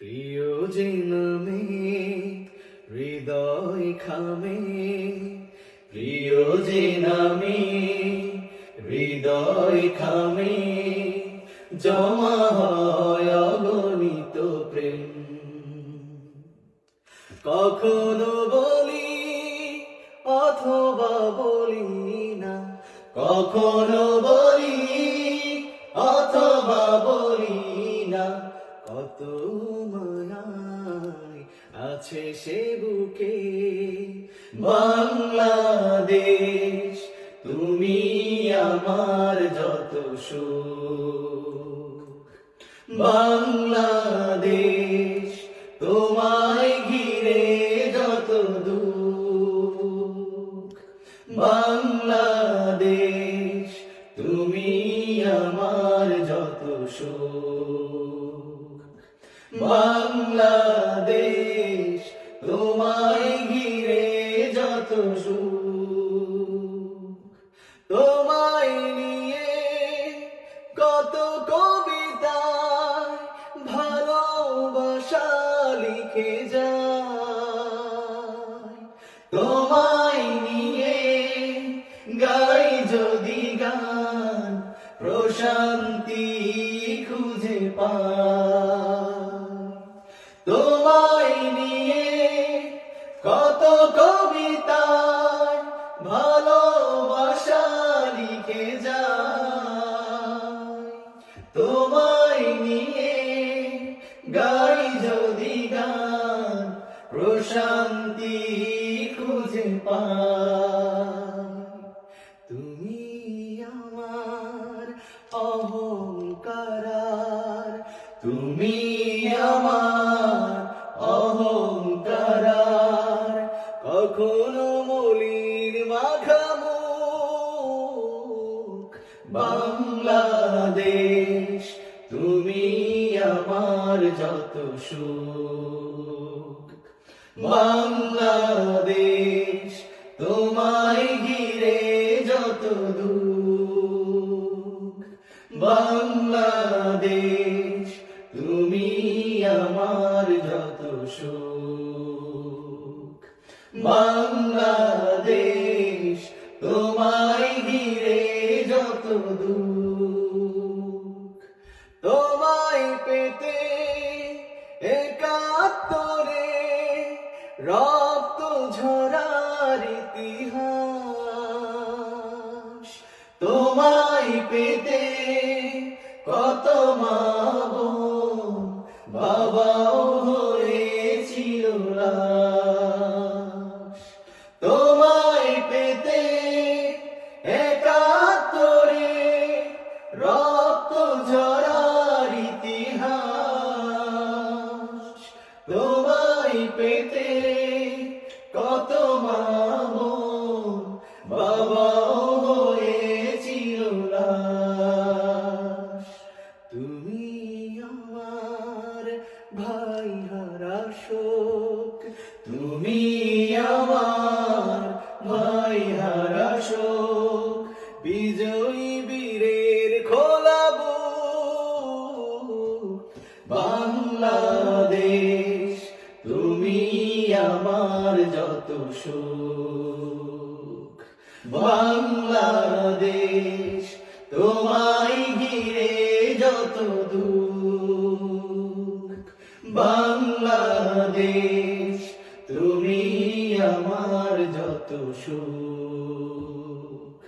প্রিয় যে হৃদয় খামে। প্রিয় যে হৃদয় খামে। জমা হয় অগণিত প্রেম। কখনো বলি অথবা বলি না, কখনো বলি বুকে, বাংলাদেশ, তুমি আমার যত বাংলাদেশ, তোমায় ঘিরে যত দুঃখ। বাংলাদেশ, তুমি আমার যত সুখ। বাংলাদেশ তোমায় ঘিরে যত সুখ, তোমায় নিয়ে কত কবিতায় ভালোবাসা লিখে যায়। তোমায় নিয়ে গাই যদি গান, প্রশান্তি খুঁজে পায় তোমায় নিয়ে কত কবিতায় ভালোবাসা লিখে যায়। তোমায় নিয়ে গাই যদি গান, প্রশান্তি খুঁজে পায় তুমি আমার অহংকার তুমি আমার অহংকার কখনো মলির মাখামুখ। বাংলাদেশ, তুমি আমার যত সুখ। বাংলাদেশ, তোমায় ঘিরে যত দুঃখ। বাংলাদেশ, তুমি আমার যত সুখ। পেতে কত মাগো বাবাও হয়েছিল তোমায় পেতে একাত্তরে রক্ত ঝরার ভাই হারা শোক। তুমি আমার ভাই হারা শোক। বিজয়ী বীরের খোলাবো বাংলাদেশ, তুমি আমার যত সুখ। বাংলাদেশ, তোমায় ঘিরে যত দুঃখ। বাংলাদেশ তুমি আমার যত সুখ।